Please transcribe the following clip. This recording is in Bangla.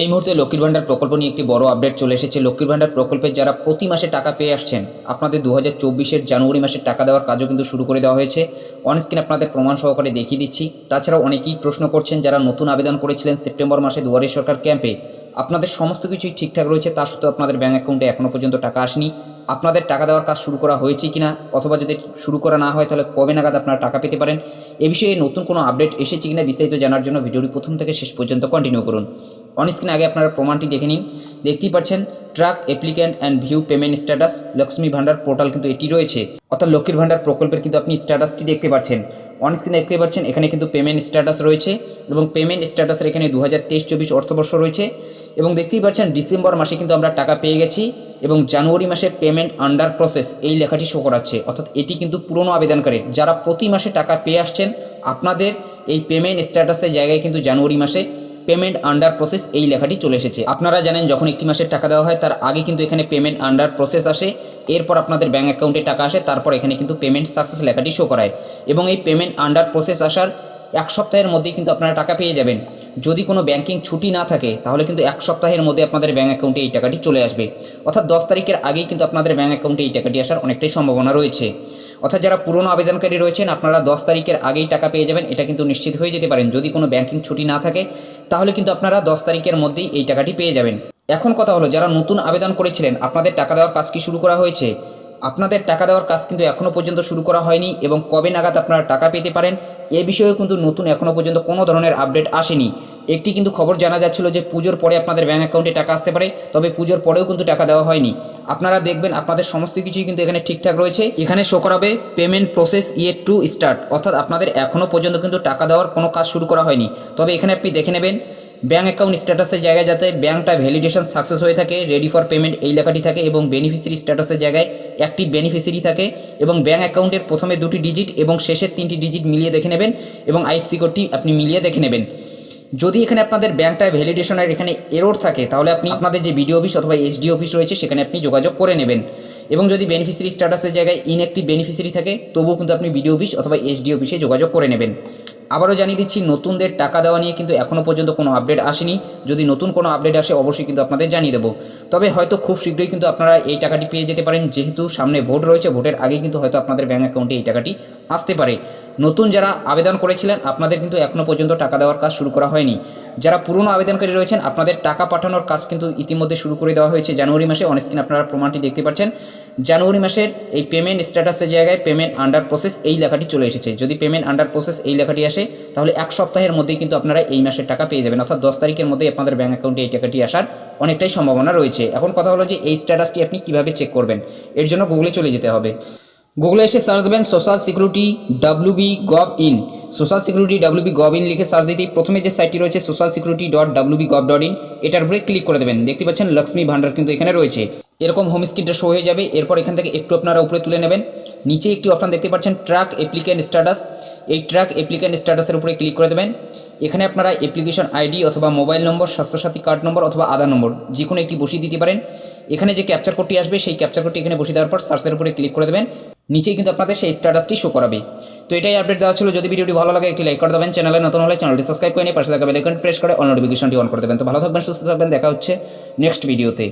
এই মুহূর্তে লক্ষ্মীর ভাণ্ডার প্রকল্প নিয়ে একটি বড় আপডেট চলে এসেছে। লক্ষ্মীর ভাণ্ডার প্রকল্পের যারা প্রতি মাসে টাকা পেয়ে আসছেন, আপনাদের দু হাজার চব্বিশের জানুয়ারি মাসের টাকা দেওয়ার কাজও কিন্তু শুরু করে দেওয়া হয়েছে। অনস্ক্রিন আপনাদের প্রমাণ সহকারে দেখিয়ে দিচ্ছি। তাছাড়াও অনেকেই প্রশ্ন করছেন, যারা নতুন আবেদন করেছিলেন সেপ্টেম্বর মাসে দুয়ারে সরকার ক্যাম্পে, আপনাদের সমস্ত কিছুই ঠিকঠাক রয়েছে, তা সত্ত্বেও আপনাদের ব্যাঙ্ক অ্যাকাউন্টে এখনও পর্যন্ত টাকা আসেনি। আপনাদের টাকা দেওয়ার কাজ শুরু করা হয়েছে কিনা, অথবা যদি শুরু করা না হয়, তাহলে কবে নাগাদ আপনারা টাকা পেতে পারেন? এ বিষয়ে নতুন কোনো আপডেট এসেছে কিনা বিস্তারিত জানার জন্য ভিডিওটি প্রথম থেকে শেষ পর্যন্ত কন্টিনিউ করুন। অনস্ক্রিন আগে আপনারা প্রমাণটি দেখে নিন। দেখতেই পাচ্ছেন, track applicant and view payment status Lakshmi Bhandar portal কিন্তু এটি রয়েছে। অর্থাৎ লক্ষ্মীর ভাণ্ডার প্রকল্পের কিন্তু আপনি স্ট্যাটাসটি দেখতে পাচ্ছেন। অনস্ক্রিনে দেখতে পাচ্ছেন, এখানে কিন্তু পেমেন্ট স্ট্যাটাস রয়েছে এবং পেমেন্ট স্ট্যাটাসের এখানে দু হাজার তেইশ চব্বিশ অর্থবর্ষ রয়েছে এবং দেখতেই পাচ্ছেন, ডিসেম্বর মাসে কিন্তু আমরা টাকা পেয়ে গেছি এবং জানুয়ারি মাসে পেমেন্ট আন্ডার প্রসেস এই লেখাটি শো করাচ্ছে। অর্থাৎ এটি কিন্তু পুরনো আবেদনকারী। যারা প্রতি মাসে টাকা পেয়ে আসছেন, আপনাদের এই পেমেন্ট স্ট্যাটাসের জায়গায় কিন্তু জানুয়ারি মাসে পেমেন্ট আন্ডার প্রসেস এই লেখাটি চলে এসেছে। আপনারা জানেন যখন একটি মাসের টাকা দেওয়া হয়, তার আগে কিন্তু এখানে পেমেন্ট আন্ডার প্রসেস আসে, এরপর আপনাদের ব্যাঙ্ক অ্যাকাউন্টে টাকা আসে, তারপর এখানে কিন্তু পেমেন্ট সাকসেস লেখাটি শো করায়। এবং এই পেমেন্ট আন্ডার প্রসেস আসার এক সপ্তাহের মধ্যেই কিন্তু আপনারা টাকা পেয়ে যাবেন। যদি কোনো ব্যাংকিং ছুটি না থাকে, তাহলে কিন্তু এক সপ্তাহের মধ্যে আপনাদের ব্যাঙ্ক অ্যাকাউন্টে এই টাকাটি চলে আসবে। অর্থাৎ দশ তারিখের আগেই কিন্তু আপনাদের ব্যাঙ্ক অ্যাকাউন্টে এই টাকাটি আসার অনেকটাই সম্ভাবনা রয়েছে। অর্থাৎ যারা পুরনো আবেদনকারী রয়েছেন, আপনারা দশ তারিখের আগেই টাকা পেয়ে যাবেন। এটা কিন্তু নিশ্চিত হয়ে যেতে পারেন। যদি কোনো ব্যাংকিং ছুটি না থাকে, তাহলে কিন্তু আপনারা দশ তারিখের মধ্যেই এই টাকাটি পেয়ে যাবেন। এখন কথা হলো, যারা নতুন আবেদন করেছিলেন, আপনাদের টাকা দেওয়ার কাজ কি শুরু করা হয়েছে? আপনাদের টাকা দেওয়ার কাজ কিন্তু এখনও পর্যন্ত শুরু করা হয়নি এবং কবে নাগাদ আপনারা টাকা পেতে পারেন, এ বিষয়েও কিন্তু নতুন এখনও পর্যন্ত কোনো ধরনের আপডেট আসেনি। একটি কিন্তু খবর জানা যাচ্ছিল যে পুজোর পরে আপনাদের ব্যাঙ্ক অ্যাকাউন্টে টাকা আসতে পারে, তবে পুজোর পরেও কিন্তু টাকা দেওয়া হয়নি। আপনারা দেখবেন আপনাদের সমস্ত কিছুই কিন্তু এখানে ঠিকঠাক রয়েছে। এখানে শো করাবে payment process yet to start অর্থাৎ আপনাদের এখনও পর্যন্ত কিন্তু টাকা দেওয়ার কোনো কাজ শুরু করা হয়নি। তবে এখানে আপনি দেখে নেবেন ব্যাঙ্ক অ্যাকাউন্ট স্ট্যাটাসের জায়গায় যাতে ব্যাঙ্কটা ভ্যালিডেশন সাকসেস হয়ে থাকে রেডি ফর পেমেন্ট এই লেখাটি থাকে এবং বেনিফিসিয়ারি স্ট্যাটাসের জায়গায় একটি বেনিফিসিয়ারি থাকে এবং ব্যাঙ্ক অ্যাকাউন্টের প্রথমে দুটি ডিজিট এবং শেষের তিনটি ডিজিট মিলিয়ে দেখে নেবেন এবং আইএফসি কোডটি আপনি মিলিয়ে দেখে নেবেন। যদি এখানে আপনাদের ব্যাঙ্কটায় ভ্যালিডেশনের এখানে এরর থাকে, তাহলে আপনি আপনাদের যে বিডিও অফিস অথবা এসডি অফিস রয়েছে, সেখানে আপনি যোগাযোগ করে নেবেন। এবং যদি বেনিফিসিয়ারি স্ট্যাটাসের জায়গায় ইনঅ্যাক্টিভ বেনিফিসিয়ারি থাকে, তবুও কিন্তু আপনি বিডিও অফিস অথবা এসডি অফিসে যোগাযোগ করে নেবেন। আবারও জানিয়ে দিচ্ছি, নতুনদের টাকা দেওয়া নিয়ে কিন্তু এখনও পর্যন্ত কোনো আপডেট আসেনি। যদি নতুন কোনো আপডেট আসে, অবশ্যই কিন্তু আপনাদের জানিয়ে দেবো। তবে হয়তো খুব শীঘ্রই কিন্তু আপনারা এই টাকাটি পেয়ে যেতে পারেন। যেহেতু সামনে ভোট রয়েছে, ভোটের আগে কিন্তু হয়তো আপনাদের ব্যাঙ্ক অ্যাকাউন্টে এই টাকাটি আসতে পারে। নতুন যারা আবেদন করেছিলেন, আপনাদের কিন্তু এখনও পর্যন্ত টাকা দেওয়ার কাজ শুরু করা হয়নি। যারা পুরনো আবেদনকারী রয়েছেন, আপনাদের টাকা পাঠানোর কাজ কিন্তু ইতিমধ্যে শুরু করে দেওয়া হয়েছে। জানুয়ারি মাসে অনস্ক্রিন আপনারা প্রমাণটি দেখতে পাচ্ছেন। জানুয়ারি মাসের এই পেমেন্ট স্ট্যাটাসের জায়গায় পেমেন্ট আন্ডার প্রসেস এই লেখাটি চলে এসেছে। যদি পেমেন্ট আন্ডার প্রসেস এই লেখাটি আসে, তাহলে এক সপ্তাহের মধ্যেই কিন্তু আপনারা এই মাসের টাকা পেয়ে যাবেন। অর্থাৎ দশ তারিখের মধ্যেই আপনাদের ব্যাঙ্ক অ্যাকাউন্টে এই টাকাটি আসার অনেকটাই সম্ভাবনা রয়েছে। এখন কথা হলো যে এই স্ট্যাটাসটি আপনি কীভাবে চেক করবেন? এর জন্য গুগলে চলে যেতে হবে। গুগলে এসে সার্চ দেবেন social security W B gov in social security W B gov in লিখে সার্চ দিতেই প্রথমে যে সাইটটি রয়েছে social security dot W B gov dot in এটার উপরে ক্লিক করে দেবেন। দেখতে পাচ্ছেন লক্ষ্মী ভান্ডার কিন্তু এখানে রয়েছে। এরকম হোম স্ক্রিনটা শো হয়ে যাবে। এরপর এখান থেকে একটু আপনারা উপরে তুলে নেবেন। নিচে একটি অপশান দেখতে পাচ্ছেন ট্র্যাক অ্যাপ্লিক্যান্ট স্ট্যাটাস এই ট্র্যাক অ্যাপ্লিক্যান্ট স্ট্যাটাসের উপরে ক্লিক করে দেবেন। এখানে আপনারা অ্যাপ্লিকেশন আইডি অথবা mobile number Swasthya Sathi card number অথবা আধার নম্বর যে কোনো একটি বসিয়ে দিতে পারেন। এখানে যে ক্যাপচার কোডটি আসবে, সেই ক্যাপচার কোডটি এখানে বসিয়ে দেওয়ার পর সার্চের উপরে ক্লিক করে দেবেন। নিচেই কিন্তু আপনাদের সেই স্ট্যাটাসটি শো করাবে। তো এটাই আপডেট দেওয়া ছিল। যদি ভিডিওটি ভালো লাগে, একটি লাইক করে দেবেন। চ্যানেলে নতুন হলে চ্যানেলটি সাবস্ক্রাইব করে নিয়ে পাশে থাকা বেলাইকন প্রেস করে অল নোটিফিকেশনটি অন করে দেবেন। তো ভালো থাকবেন, সুস্থ থাকবেন। দেখা হচ্ছে নেক্সট ভিডিওতে